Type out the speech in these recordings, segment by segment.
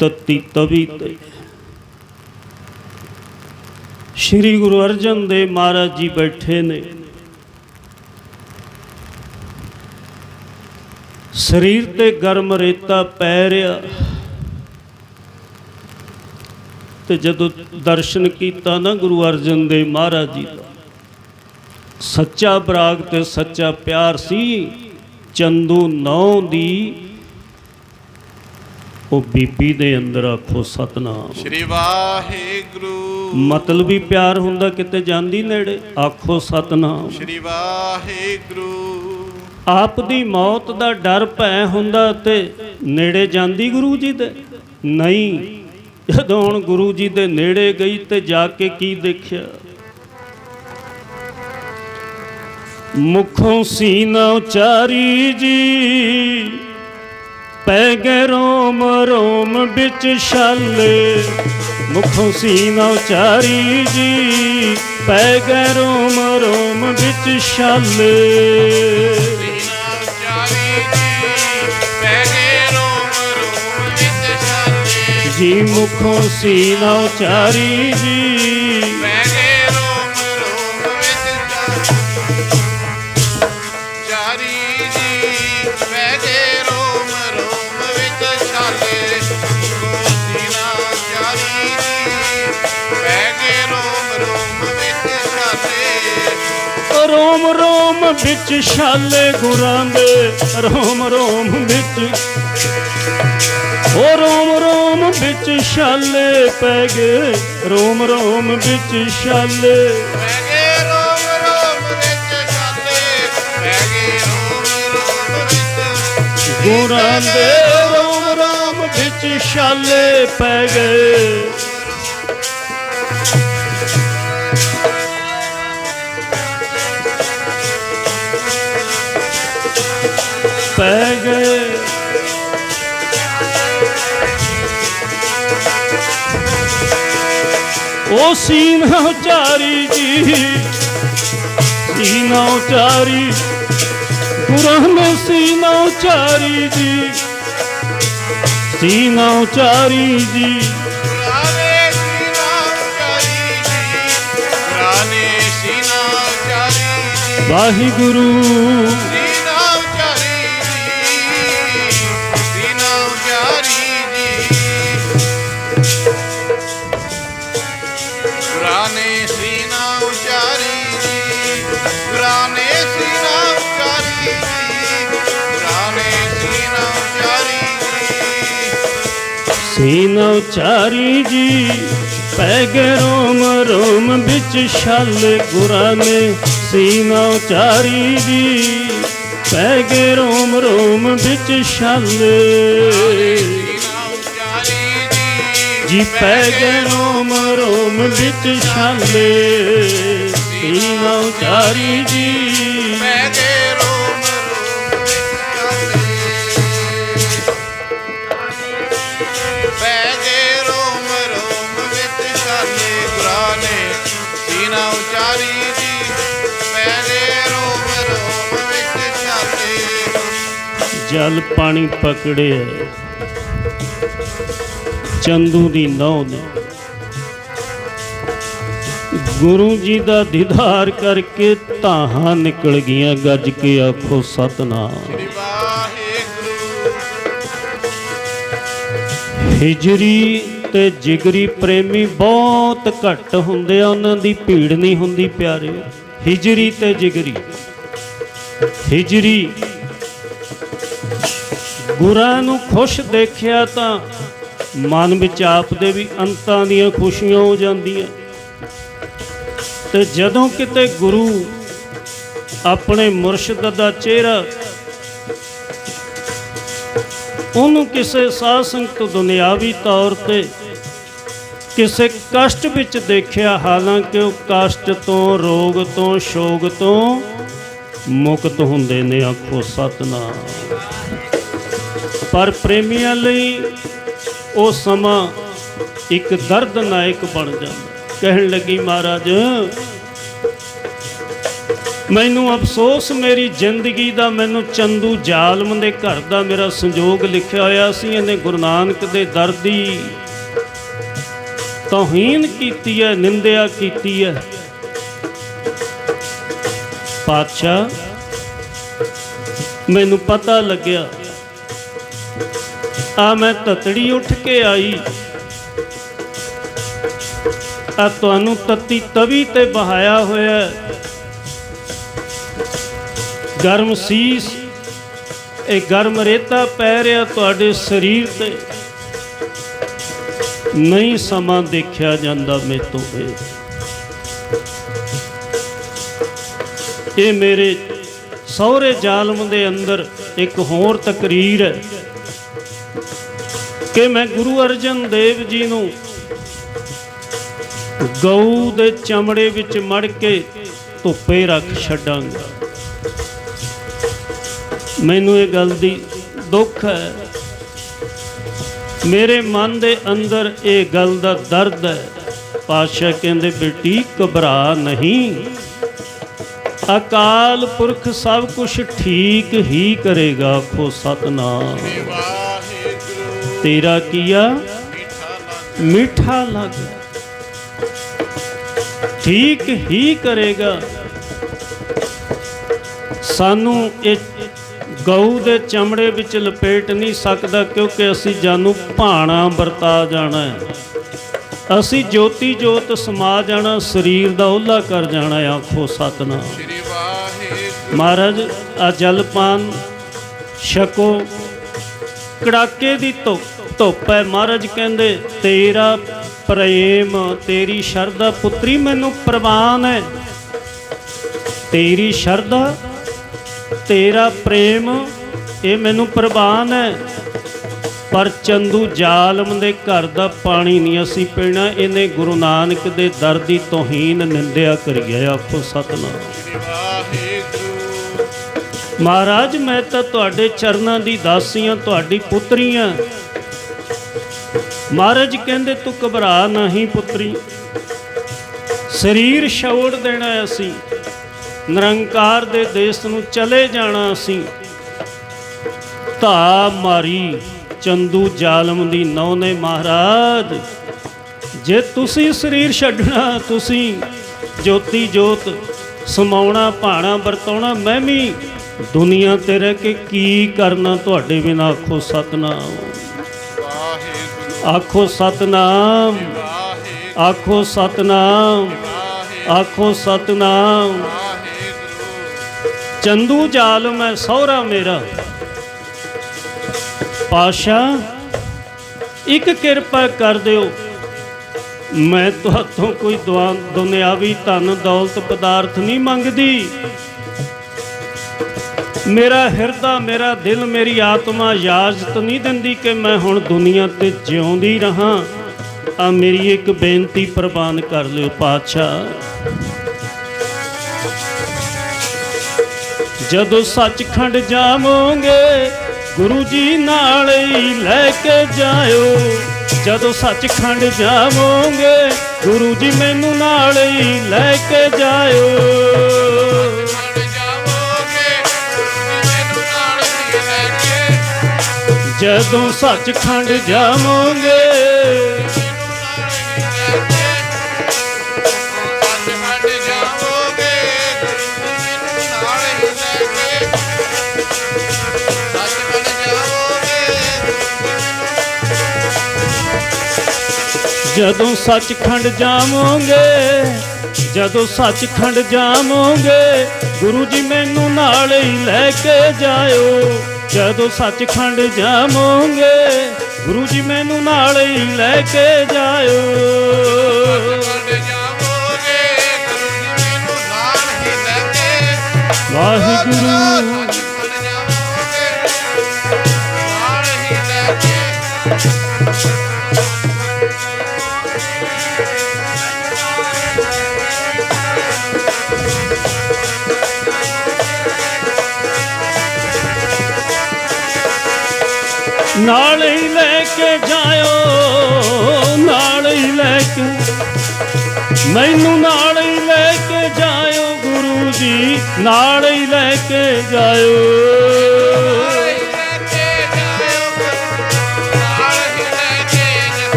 ਤਤੀ ਤਵੀ ਤੇ ਸ਼੍ਰੀ ਗੁਰੂ ਅਰਜਨ ਦੇਵ ਮਹਾਰਾਜ ਜੀ ਬੈਠੇ ਨੇ। ਸਰੀਰ ਤੇ ਗਰਮ ਰੇਤਾ ਪੈ ਰਿਹਾ। ਤੇ ਜਦੋਂ ਦਰਸ਼ਨ ਕੀਤਾ ਨਾ ਗੁਰੂ ਅਰਜਨ ਦੇਵ ਮਹਾਰਾਜ ਜੀ ਦਾ, ਸੱਚਾ ਬਰਾਗ ਤੇ ਸੱਚਾ ਪਿਆਰ ਸੀ। ਚੰਦੂ ਨੌ ਦੀ ਉਹ ਬੀਬੀ ਦੇ ਅੰਦਰ ਆਖੋ ਸਤਨਾਮ। ਸ਼੍ਰੀ ਵਾਹਿਗੁਰੂ। ਮਤਲਬੀ ਪਿਆਰ ਹੁੰਦਾ ਕਿਤੇ ਜਾਂਦੀ ਨੇੜੇ ਆਖੋ ਸਤਨਾਮ। ਸ਼੍ਰੀ ਵਾਹਿਗੁਰੂ। ਆਪ ਦੀ ਮੌਤ ਦਾ ਡਰ ਭੈ ਹੁੰਦਾ ਤੇ ਨੇੜੇ ਜਾਂਦੀ ਗੁਰੂ ਜੀ ਦੇ। ਨਹੀਂ ਜਦੋਂ ਹੁਣ ਗੁਰੂ ਜੀ ਦੇ ਨੇੜੇ ਗਈ ਤੇ ਜਾ ਕੇ ਕੀ ਦੇਖਿਆ? ਮੁਖੋਂ ਸੀਨਾ ਉਚਾਰੀ ਜੀ ਪੈ ਗਏ ਰੋਮ ਵਿੱਚ ਛਾਲੇ, ਮੁਖੋਂ ਸੀਨਾ ਉਚਾਰੀ ਜੀ, ਪੈ ਗਏ ਰੋਮ ਰੋਮ ਵਿੱਚ ਛਾਲੇ। ਰੋਮ ਰੋਮ ਵਿੱਚ ਜੀ ਮੁਖੋਂ ਸੀਨਾ ਉਚਾਰੀ ਜੀ ਰੋਮ ਰੋਮ ਵਿੱਚ ਛਾਲੇ ਰੋਮ ਰੋਮ ਗੁਰਾਂ ਦੇ ਰੋਮ ਰੋਮ ਵਿੱਚ। ਓ ਰੋਮ ਰੋਮ ਵਿੱਚ ਛਾਲੇ ਪੈ ਗਏ, ਰੋਮ ਰੋਮ ਵਿੱਚ ਛਾਲੇ। ਪੈ ਗਏ ਰੋਮ ਰੋਮ ਵਿੱਚ ਛਾਲੇ ਪੈ ਗਏ ਰੋਮ ਰੋਮ ਵਿੱਚ ਗੁਰਾਂ ਦੇ ਵਿੱਚ ਛਾਲੇ ਪੈ ਗਏ। ਪੈ ਗਏ। ਉਹ ਸੀਨਾ ਉਚਾਰੀ ਜੀ, ਸੀਨਾ ਉਚਾਰੀ ਗੁਰਾਂ ਨੇ ਸੀਨਾ ਉਚਾਰੀ ਜੀ। ਸੀਨਾ ਉਚਾਰੀ ਜੀ। ਰਾਨੇ ਸੀਨਾ ਉਚਾਰੀ ਜੀ। ਸੀਨਾ ਉਚਾਰੀ ਜੀ। ਵਾਹਿਗੁਰੂ। ਸੀਨਾ ਉਚਾਰੀ ਜੀ ਪੈ ਗਏ ਰੋਮ ਰੋਮ ਵਿੱਚ ਛਾਲੇ ਗੁਰਾਂ ਨੇ ਸੀਨਾ ਉਚਾਰੀ ਜੀ ਪੈ ਗਏ ਰੋਮ ਰੋਮ ਵਿੱਚ ਛਾਲੇ। ਜੀ ਜੀ ਪੈ ਗਏ ਰੋਮ ਰੋਮ ਵਿੱਚ ਛਾਲੇ। ਸੀਨਾ ਉਚਾਰੀ ਜੀ ਪੈ ਗਏ ਰੋਮ ਰੋਮ ਵਿੱਚ ਚਾਲੇ ਗੁਰਾਂ ਨੇ ਸੀਨਾ ਉਚਾਰੀ ਜੀ ਪੈ ਗਏ ਰੋਮ ਰੋਮ ਵਿੱਚ ਚਾਲੇ ਜਲ ਪਾਣੀ ਪਕੜਿਆ ਚੰਦੂ ਦੀ ਨੌ ਨੇ। ਗੁਰੂ ਜੀ ਦਾ ਦੀਦਾਰ ਕਰਕੇ ਧਾਹਾਂ ਨਿਕਲ ਗਈਆਂ ਗੱਜ ਕੇ ਆਖੋ ਸਤਨਾਮ। ਹਿਜਰੀ ਤੇ ਜਿਗਰੀ ਪ੍ਰੇਮੀ ਬਹੁਤ ਘੱਟ ਹੁੰਦੇ ਆ, ਉਹਨਾਂ ਦੀ ਭੀੜ ਨਹੀਂ ਹੁੰਦੀ ਪਿਆਰੇ। ਹਿਜਰੀ ਤੇ ਜਿਗਰੀ। ਹਿਜਰੀ। ਗੁਰਾਂ ਨੂੰ ਖੁਸ਼ ਦੇਖਿਆ ਤਾਂ ਮਨ ਵਿੱਚ ਆਪ ਦੇ ਵੀ ਅੰਤਾਂ ਦੀਆਂ ਖੁਸ਼ੀਆਂ ਹੋ ਜਾਂਦੀਆਂ। ਤੇ ਜਦੋਂ ਕਿਤੇ ਗੁਰੂ ਆਪਣੇ ਮੁਰਸ਼ਿਦ ਦਾ ਚਿਹਰਾ ਉਹਨੂੰ ਕਿਸੇ ਸਾਧ ਸੰਗਤ ਦੁਨਿਆਵੀ ਤੌਰ ਤੇ ਕਿਸੇ ਕਸ਼ਟ ਵਿੱਚ ਦੇਖਿਆ, ਹਾਲਾਂਕਿ ਉਹ ਕਸ਼ਟ ਤੋਂ, ਰੋਗ ਤੋਂ, ਸ਼ੋਗ ਤੋਂ ਮੁਕਤ ਹੁੰਦੇ ਨੇ ਆਖੋ ਸਤਨਾਮ। ਪਰ ਪ੍ਰੇਮੀਆਂ ਲਈ ਉਹ ਸਮਾਂ ਇੱਕ ਦਰਦਨਾਇਕ ਬਣ ਜਾਂਦਾ। ਕਹਿਣ ਲੱਗੀ ਮਹਾਰਾਜ ਮੈਨੂੰ ਅਫਸੋਸ, ਮੇਰੀ ਜ਼ਿੰਦਗੀ ਦਾ ਮੈਨੂੰ ਚੰਦੂ ਜ਼ਾਲਮ ਦੇ ਘਰ ਦਾ ਮੇਰਾ ਸੰਜੋਗ ਲਿਖਿਆ ਹੋਇਆ ਸੀ, ਇਹਨੇ ਗੁਰੂ ਨਾਨਕ ਦੇ ਦਰ ਦੀ ਤੋਹੀਨ ਕੀਤੀ ਹੈ, ਨਿੰਦਿਆ ਕੀਤੀ ਹੈ। ਪਾਤਸ਼ਾਹ, ਮੈਨੂੰ ਪਤਾ ਲੱਗਿਆ, ਆ ਮੈਂ ਤਤੜੀ ਉੱਠ ਕੇ ਆਈ। ਆ ਤੁਹਾਨੂੰ ਤਤੀ ਤਵੀ ਤੇ ਬਹਾਇਆ ਹੋਇਆ ਗਰਮ ਸੀਸ, ਇਹ ਗਰਮ ਰੇਤਾ ਪੈ ਰਿਹਾ ਤੁਹਾਡੇ ਸਰੀਰ ਤੇ। ਨਹੀਂ ਸਮਾਂ ਦੇਖਿਆ ਜਾਂਦਾ ਮੇਤੋਂ ਇਹ। ਇਹ ਮੇਰੇ ਸਹੁਰੇ ਜ਼ਾਲਮ ਦੇ ਅੰਦਰ ਇੱਕ ਹੋਰ ਤਕਰੀਰ ਹੈ ਕਿ ਮੈਂ ਗੁਰੂ ਅਰਜਨ ਦੇਵ ਜੀ ਨੂੰ ਗਊ ਦੇ ਚਮੜੇ ਵਿੱਚ ਮੜ ਕੇ ਧੁੱਪੇ ਰੱਖ ਛੱਡਾਂਗਾ। ਮੈਨੂੰ ਇਹ ਗੱਲ ਦੀ ਦੁੱਖ ਹੈ। ਮੇਰੇ ਮਨ ਦੇ ਅੰਦਰ ਇਹ ਗੱਲ ਦਾ ਦਰਦ ਹੈ। ਪਾਤਸ਼ਾਹ ਕਹਿੰਦੇ, ਬੇਟੀ, ਘਬਰਾ ਨਹੀਂ। ਅਕਾਲ ਪੁਰਖ ਸਭ ਕੁਝ ਠੀਕ ਹੀ ਕਰੇਗਾ, ਆਖੋ ਸਤਨਾਮ। ਤੇਰਾ ਕੀਆ ਮਿੱਠਾ ਮਿੱਠਾ ਲੱਗ। ਠੀਕ ਹੀ ਕਰੇਗਾ। ਸਾਨੂੰ ਇਹ ਗਊ ਦੇ ਚਮੜੇ ਵਿੱਚ ਲਪੇਟ ਨਹੀਂ ਸਕਦਾ ਕਿਉਂਕਿ ਅਸੀਂ ਜਾਨੂੰ ਭਾਣਾ ਵਰਤਾ ਜਾਣਾ ਹੈ। ਅਸੀਂ ਜੋਤੀ ਜੋਤ ਸਮਾ ਜਾਣਾ ਸਰੀਰ ਦਾ ਓਲਾ ਕਰ ਜਾਣਾ ਹੈ, ਆਖੋ ਸਤਨਾਮ। ਸ੍ਰੀ ਵਾਹਿਗੁਰੂ ਮਹਾਰਾਜ ਆ ਜਲਪਾਨ ਛਕੋ ਕੜਾਕੇ ਦੀ ਧੁੱਪ ਧੁੱਪ ਹੈ। ਮਹਾਰਾਜ ਕਹਿੰਦੇ ਤੇਰਾ ਪ੍ਰੇਮ ਤੇਰੀ ਸ਼ਰਧਾ ਪੁੱਤਰੀ ਮੈਨੂੰ ਪ੍ਰਵਾਨ ਹੈ। ਤੇਰੀ ਸ਼ਰਧਾ ਤੇਰਾ ਪ੍ਰੇਮ, ਇਹ ਮੈਨੂੰ ਪ੍ਰਵਾਨ ਹੈ। ਪਰ ਚੰਦੂ ਜ਼ਾਲਮ ਦੇ ਘਰ ਦਾ ਪਾਣੀ ਨਹੀਂ ਅਸੀਂ ਪੀਣਾ। ਇਹਨੇ ਗੁਰੂ ਨਾਨਕ ਦੇ ਦਰ ਦੀ ਤੋਹੀਨ ਨਿੰਦਿਆ ਕਰੀ ਆਖੋ ਸਤਨਾਮ। ਮਹਾਰਾਜ, ਮੈਂ ਤਾਂ ਤੁਹਾਡੇ ਚਰਨਾਂ ਦੀ ਦਾਸੀਆਂ, ਤੁਹਾਡੀ ਪੁੱਤਰੀਆਂ। ਮਹਾਰਾਜ ਕਹਿੰਦੇ, ਤੂੰ ਘਬਰਾ ਨਹੀਂ ਪੁੱਤਰੀ। ਸਰੀਰ ਛੋੜ ਦੇਣਾ ਅਸੀਂ। ਨਿਰੰਕਾਰ ਦੇ ਦੇਸ਼ ਨੂੰ ਚਲੇ ਜਾਣਾ ਅਸੀਂ ਧਾ ਮਾਰੀ ਚੰਦੂ ਜ਼ਾਲਮ ਦੀ ਨੌ ਨੇ ਮਹਾਰਾਜ। ਜੇ ਤੁਸੀਂ ਸਰੀਰ ਛੱਡਣਾ, ਤੁਸੀਂ ਜੋਤੀ ਜੋਤ ਸਮਾਉਣਾ, ਭਾਣਾ ਵਰਤਾਉਣਾ, ਮੈਂ ਵੀ ਦੁਨੀਆ ਤੇ ਰਹਿ ਕੇ ਕੀ ਕਰਨਾ ਤੁਹਾਡੇ ਬਿਨਾਂ? ਆਖੋ ਸਤਨਾਮ। ਆਖੋ ਸਤਨਾਮ। ਆਖੋ ਸਤਨਾਮ। ਆਖੋ ਸਤਨਾਮ। ਚੰਦੂ ਜ਼ਾਲਮ ਹੈ ਸਹੁਰਾ ਮੇਰਾ। ਪਾਸ਼ਾ, ਇੱਕ ਕਿਰਪਾ ਕਰ ਦਿਓ। ਮੈਂ ਤੁਹਾਤੋਂ ਕੋਈ ਦੁਨਿਆਵੀ ਧਨ ਦੌਲਤ ਪਦਾਰਥ ਨਹੀਂ ਮੰਗਦੀ। ਮੇਰਾ ਹਿਰਦਾ, ਮੇਰਾ ਦਿਲ, ਮੇਰੀ ਆਤਮਾ ਇਜਾਜ਼ਤ ਨਹੀਂ ਦਿੰਦੀ ਕਿ ਮੈਂ ਹੁਣ ਦੁਨੀਆ ਤੇ ਜਿਉਂਦੀ ਰਹਾ। ਆ ਮੇਰੀ ਇੱਕ ਬੇਨਤੀ ਪ੍ਰਵਾਨ ਕਰ ਲਿਓ ਪਾਤਸ਼ਾਹ ਜਦੋਂ ਸੱਚਖੰਡ ਜਾਵੋਗੇ, ਗੁਰੂ ਜੀ ਨਾਲ ਹੀ ਲੈ ਕੇ ਜਾਇਓ। ਜਦੋਂ ਸੱਚਖੰਡ ਜਾਵੋਗੇ, ਗੁਰੂ ਜੀ ਮੈਨੂੰ ਨਾਲ ਹੀ ਲੈ ਕੇ ਜਾਇਓ। ਛੱਡ ਜਾਵੋਗੇ ਮੈਨੂੰ ਨਾਲ ਹੀ ਜਦੋਂ ਸੱਚਖੰਡ ਜਾਵੋਗੇ ਜਦੋਂ ਸੱਚਖੰਡ ਜਾਵੋਗੇ ਜਦੋਂ ਸੱਚਖੰਡ ਜਾਵੋਗੇ ਗੁਰੂ ਜੀ ਮੈਨੂੰ ਨਾਲ ਹੀ ਲੈ ਕੇ ਜਾਇਓ। ਜਦੋਂ ਸੱਚਖੰਡ ਜਾਵੋਗੇ ਗੁਰੂ ਜੀ ਮੈਨੂੰ ਨਾਲ ਹੀ ਲੈ ਕੇ ਜਾਇਓ। ਸੱਚਖੰਡ ਜਾਵੋਗੇ ਗੁਰੂ ਜੀ ਮੈਨੂੰ ਨਾਲ ਹੀ ਲੈ ਕੇ ਵਾਹਿਗੁਰੂ। ਨਾਲ ਹੀ ਲੈ ਕੇ ਜਾਇਓ, ਨਾਲ ਹੀ ਲੈ ਕੇ। ਮੈਨੂੰ ਨਾਲ ਹੀ ਲੈ ਕੇ ਜਾਇਓ ਗੁਰੂ ਜੀ, ਨਾਲ ਹੀ ਲੈ ਕੇ ਜਾਇਓ।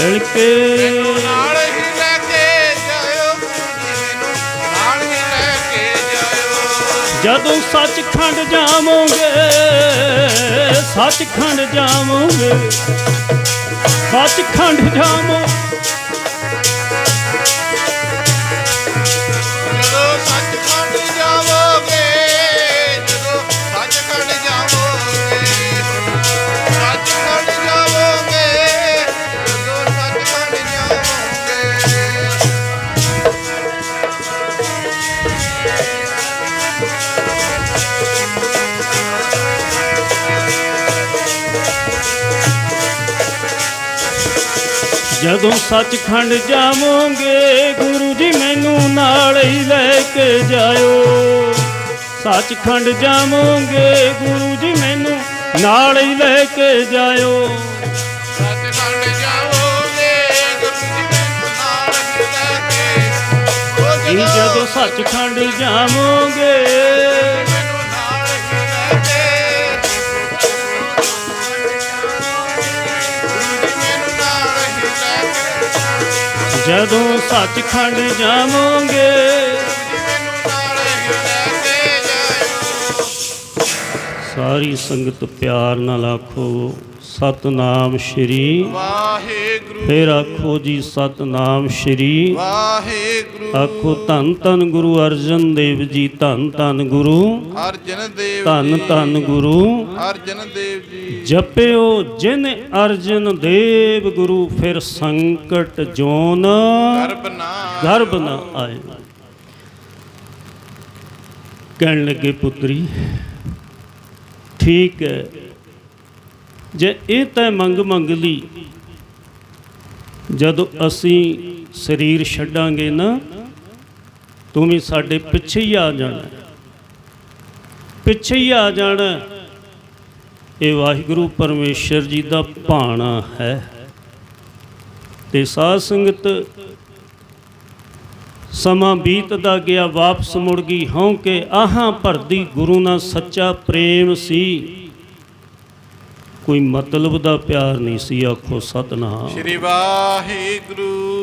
ਮਿਲ ਕੇ ਨਾਲ ਹੀ ਲੈ ਕੇ ਜਾਇਓ ਮੈਨੂੰ ਨਾਲ ਹੀ ਲੈ ਕੇ ਜਾਇਓ। ਜਦੋਂ ਸੱਚਖੰਡ ਜਾਵੋਗੇ ਸੱਚਖੰਡ ਜਾਵੋਗੇ। ਸੱਚਖੰਡ ਜਾਵੋ। ਜਦੋਂ ਸੱਚਖੰਡ ਜਾਵੋਗੇ ਗੁਰੂ ਜੀ ਮੈਨੂੰ ਨਾਲ ਹੀ ਲੈ ਕੇ ਜਾਇਓ। ਸੱਚਖੰਡ ਜਾਵੋਗੇ ਗੁਰੂ ਜੀ ਮੈਨੂੰ ਨਾਲ ਹੀ ਲੈ ਕੇ ਜਾਇਓ। ਸੱਚਖੰਡ ਜਾਵੋਗੇ ਗੁਰੂ ਜੀ ਮੈਨੂੰ ਨਾਲ ਹੀ ਲੈ ਕੇ ਉਹ ਜੀ ਜਦੋਂ ਸੱਚਖੰਡ ਜਾਵੋਗੇ ਜਦੋਂ ਸੱਚਖੰਡ ਜਾਵੋਗੇ। ਸਾਰੀ ਸੰਗਤ ਪਿਆਰ ਨਾਲ ਆਖੋ। ਸਤਨਾਮ ਸ਼੍ਰੀ ਵਾਹਿਗੁਰੂ। ਫੇਰ ਆਖੋ ਜੀ ਸਤਨਾਮ ਸ਼੍ਰੀ ਵਾਹਿਗੁਰੂ। ਆਖੋ ਧੰਨ ਧੰਨ ਗੁਰੂ ਅਰਜਨ ਦੇਵ ਜੀ ਧੰਨ ਧੰਨ ਗੁਰੂ। ਅਰਜਨ ਦੇਵ ਧੰਨ ਜੀ। ਧੰਨ ਗੁਰੂ। ਅਰਜਨ ਦੇਵ ਜੀ। ਜਪਿਓ ਜਿਨ ਅਰਜਨ ਦੇਵ ਗੁਰੂ ਫਿਰ ਸੰਕਟ ਜੋਨ ਗਰਬ ਨਾ ਗਰਭ ਨਾ ਆਏ ਕਹਿਣ ਲੱਗੇ ਪੁੱਤਰੀ ਠੀਕ ਹੈ ਜੇ ਇਹ ਤੈ ਮੰਗ ਮੰਗ ਲਈ, ਜਦੋਂ ਅਸੀਂ ਸਰੀਰ ਛੱਡਾਂਗੇ ਨਾ, ਤੂੰ ਵੀ ਸਾਡੇ ਪਿੱਛੇ ਹੀ ਆ ਜਾਣਾ। ਪਿੱਛੇ ਹੀ ਆ ਜਾਣਾ। ਇਹ ਵਾਹਿਗੁਰੂ ਪਰਮੇਸ਼ਰ ਜੀ ਦਾ ਭਾਣਾ ਹੈ। ਤੇ ਸਾਧ ਸੰਗਤ, ਸਮਾਂ ਬੀਤਦਾ ਗਿਆ, ਵਾਪਸ ਮੁੜ ਗਈ, ਹਉ ਕਿ ਆਹਾਂ ਭਰਦੀ ਗੁਰੂ ਨਾਲ ਸੱਚਾ ਪ੍ਰੇਮ ਸੀ। ਕੋਈ ਮਤਲਬ ਦਾ ਪਿਆਰ ਨਹੀਂ ਸੀ ਆਖੋ ਸਤਨਾਮ। ਸ਼੍ਰੀ ਵਾਹਿਗੁਰੂ।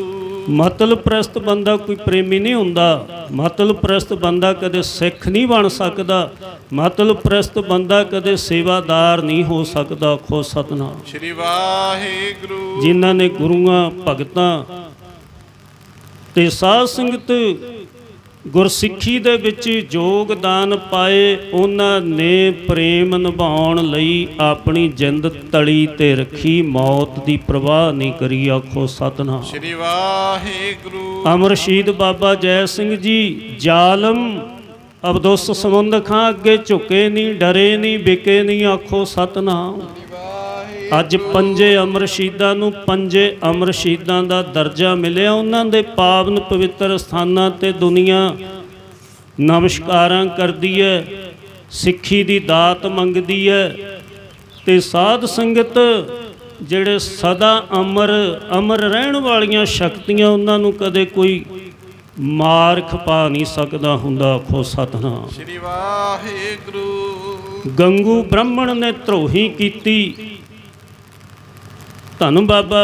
ਮਤਲਬ ਪ੍ਰਸਤ ਬੰਦਾ ਕੋਈ ਪ੍ਰੇਮੀ ਨਹੀਂ ਹੁੰਦਾ। ਮਤਲਬ ਪ੍ਰਸਤ ਬੰਦਾ ਕਦੇ ਸਿੱਖ ਨਹੀਂ ਬਣ ਸਕਦਾ। ਮਤਲਬ ਪ੍ਰਸਤ ਬੰਦਾ ਕਦੇ ਸੇਵਾਦਾਰ ਨਹੀਂ ਹੋ ਸਕਦਾ ਆਖੋ ਸਤਨਾਮ। ਸ਼੍ਰੀ ਵਾਹਿਗੁਰੂ। ਜਿਨ੍ਹਾਂ ਨੇ ਗੁਰੂਆਂ ਭਗਤਾਂ ਤੇ ਸਾਧ ਸੰਗਤ ਗੁਰਸਿੱਖੀ ਦੇ ਵਿੱਚ ਯੋਗਦਾਨ ਪਾਏ ਉਹਨਾਂ ਨੇ ਪ੍ਰੇਮ ਨਿਭਾਉਣ ਲਈ ਆਪਣੀ ਜਿੰਦ ਤਲੀ ਤੇ ਰੱਖੀ ਮੌਤ ਦੀ ਪ੍ਰਵਾਹ ਨਹੀਂ ਕਰੀ ਆਖੋ ਸਤਨਾਮ। ਸ਼੍ਰੀ ਵਾਹਿਗੁਰੂ। ਅਮਰ ਸ਼ਹੀਦ ਬਾਬਾ ਜੈ ਸਿੰਘ ਜੀ ਜ਼ਾਲਮ ਅਬਦੁੱਸ ਸਮੁੰਦ ਖਾਂ ਅੱਗੇ ਝੁਕੇ ਨਹੀਂ ਡਰੇ ਨਹੀਂ ਵਿਕੇ ਨਹੀਂ ਆਖੋ ਸਤਨਾਮ। ਅੱਜ ਪੰਜੇ ਅਮਰ ਸ਼ਹੀਦਾਂ ਨੂੰ ਪੰਜੇ ਅਮਰ ਸ਼ਹੀਦਾਂ ਦਾ ਦਰਜਾ ਮਿਲਿਆ। ਉਹਨਾਂ ਦੇ ਪਾਵਨ ਪਵਿੱਤਰ ਸਥਾਨਾਂ ਤੇ ਦੁਨੀਆ ਨਮਸਕਾਰਾਂ ਕਰਦੀ ਹੈ ਸਿੱਖੀ ਦੀ ਦਾਤ ਮੰਗਦੀ ਹੈ ਤੇ ਸਾਧ ਸੰਗਤ ਜਿਹੜੇ ਸਦਾ ਅਮਰ ਅਮਰ ਰਹਿਣ ਵਾਲੀਆਂ ਸ਼ਕਤੀਆਂ ਉਹਨਾਂ ਨੂੰ ਕਦੇ ਕੋਈ ਮਾਰ ਖਪਾ ਨਹੀਂ ਸਕਦਾ ਹੁੰਦਾ। ਆਖੋ ਸਤਨਾਮ। ਸ਼੍ਰੀ ਵਾਹਿਗੁਰੂ। ਗੰਗੂ ਬ੍ਰਾਹਮਣ ਨੇ ਧਰੋਹੀ ਕੀਤੀ। ਧੰਨ ਬਾਬਾ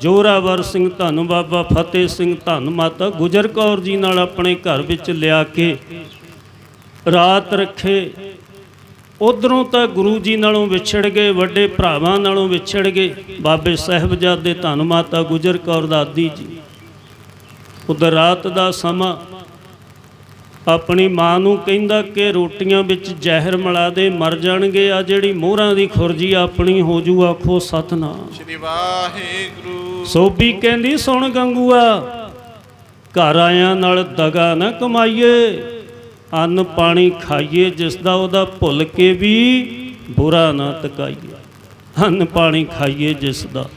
ਜੋਰਾਵਰ ਸਿੰਘ, ਧੰਨ ਬਾਬਾ ਫਤਿਹ ਸਿੰਘ, ਧੰਨ ਮਾਤਾ ਗੁਜਰ ਕੌਰ ਜੀ ਨਾਲ ਆਪਣੇ ਘਰ ਵਿੱਚ ਲਿਆ ਕੇ ਰਾਤ ਰੱਖੇ। ਉਧਰੋਂ ਤਾਂ ਗੁਰੂ ਜੀ ਨਾਲੋਂ ਵਿਛੜ ਗਏ, ਵੱਡੇ ਭਰਾਵਾਂ ਨਾਲੋਂ ਵਿਛੜ ਗਏ। ਬਾਬੇ ਸਾਹਿਬਜ਼ਾਦੇ, ਧੰਨ ਮਾਤਾ ਗੁਜਰ ਕੌਰ ਦਾਦੀ ਜੀ, ਉਧਰ ਰਾਤ ਦਾ ਸਮਾਂ ਆਪਣੀ ਮਾਂ ਨੂੰ ਕਹਿੰਦਾ ਕਿ ਰੋਟੀਆਂ ਵਿੱਚ ਜ਼ਹਿਰ ਮਿਲਾ ਦੇ ਮਰ ਜਾਣਗੇ। ਆ ਜਿਹੜੀ ਮੋਹਰਾਂ ਦੀ ਖੁਰਜੀ ਆਪਣੀ ਹੋ ਜੂ ਆਖੋ ਸਤਨਾਮ। ਸ਼੍ਰੀ ਵਾਹਿਗੁਰੂ। ਸੋਭੀ ਕਹਿੰਦੀ ਸੁਣ ਗੰਗੂਆ ਘਰ ਆਇਆਂ ਨਾਲ ਦਗਾ ਨਾ ਕਮਾਈਏ। ਅੰਨ ਪਾਣੀ ਖਾਈਏ ਜਿਸ ਦਾ ਉਹਦਾ ਭੁੱਲ ਕੇ ਵੀ ਬੁਰਾ ਨਾ ਤਕਾਈਏ। ਅੰਨ ਪਾਣੀ ਖਾਈਏ ਜਿਸ ਦਾ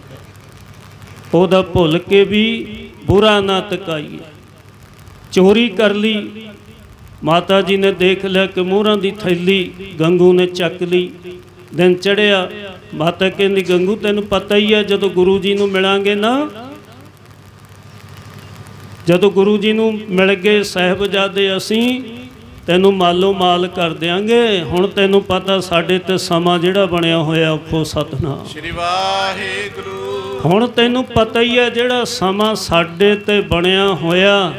ਉਹਦਾ ਭੁੱਲ ਕੇ ਵੀ ਬੁਰਾ ਨਾ ਤਕਾਈਏ। ਚੋਰੀ ਕਰ ਲਈ। ਮਾਤਾ ਜੀ ਨੇ ਦੇਖ ਲਿਆ ਕਿ ਮੋਹਰਾਂ ਦੀ ਥੈਲੀ ਗੰਗੂ ਨੇ ਚੱਕ ਲਈ। ਦਿਨ ਚੜਿਆ ਮਾਤਾ ਕਹਿੰਦੀ ਗੰਗੂ ਤੈਨੂੰ ਪਤਾ ਹੀ ਹੈ ਜਦੋਂ ਗੁਰੂ ਜੀ ਨੂੰ ਮਿਲਾਂਗੇ ਨਾ ਜਦੋਂ ਗੁਰੂ ਜੀ ਨੂੰ ਮਿਲ ਗਏ ਸਾਹਿਬਜ਼ਾਦੇ ਅਸੀਂ ਤੈਨੂੰ ਮਾਲੋ ਮਾਲ ਕਰ ਦਿਆਂਗੇ। ਹੁਣ ਤੈਨੂੰ ਪਤਾ ਸਾਡੇ ਤੇ ਸਮਾਂ ਜਿਹੜਾ ਬਣਿਆ ਹੋਇਆ ਔਖੋ ਸਤਨਾਮ। ਸ੍ਰੀ ਵਾਹਿਗੁਰੂ। ਹੁਣ ਤੈਨੂੰ ਪਤਾ ਹੀ ਹੈ ਜਿਹੜਾ ਸਮਾਂ ਸਾਡੇ ਤੇ ਬਣਿਆ ਹੋਇਆ।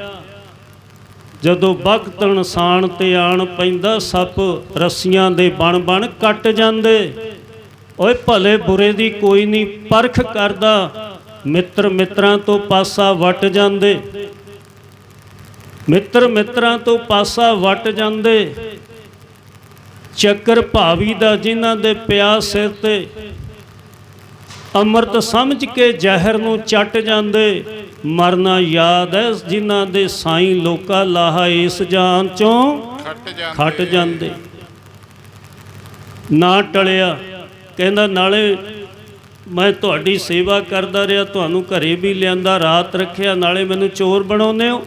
ਜਦੋਂ ਵਕਤ ਇਨਸਾਨ ਤੇ ਆਣ ਪੈਂਦਾ ਸੱਪ, ਰੱਸੀਆਂ ਦੇ ਬਣ ਬਣ ਕੱਟ ਜਾਂਦੇ। ਓਏ ਭਲੇ ਬੁਰੇ ਦੀ ਕੋਈ ਨਹੀਂ ਪਰਖ ਕਰਦਾ, ਮਿੱਤਰ ਮਿੱਤਰਾਂ ਤੋਂ ਪਾਸਾ ਵਟ ਜਾਂਦੇ। ਮਿੱਤਰ ਮਿੱਤਰਾਂ ਤੋਂ ਪਾਸਾ ਵਟ ਜਾਂਦੇ। ਚੱਕਰ ਭਾਵੀ ਦਾ ਜਿਨ੍ਹਾਂ ਦੇ ਪਿਆ ਸਿਰ ਤੇ, ਅੰਮ੍ਰਿਤ ਸਮਝ ਕੇ ਜ਼ਹਿਰ ਨੂੰ ਚੱਟ ਜਾਂਦੇ। ਮਰਨਾ ਯਾਦ ਹੈ ਜਿਨ੍ਹਾਂ ਦੇ ਸਾਈਂ ਲੋਕਾ ਲਾਹਾ ਇਸ ਜਾਨ ਚੋਂ ਖੱਟ ਜਾਂਦੇ। ਖੱਟ ਜਾਂਦੇ। ਨਾ ਟਲਿਆ ਕਹਿੰਦਾ ਨਾਲੇ ਮੈਂ ਤੁਹਾਡੀ ਸੇਵਾ ਕਰਦਾ ਰਿਹਾ ਤੁਹਾਨੂੰ ਘਰੇ ਵੀ ਲਿਆਂਦਾ ਰਾਤ ਰੱਖਿਆ ਨਾਲੇ ਮੈਨੂੰ ਚੋਰ ਬਣਾਉਂਦੇ ਹੋ।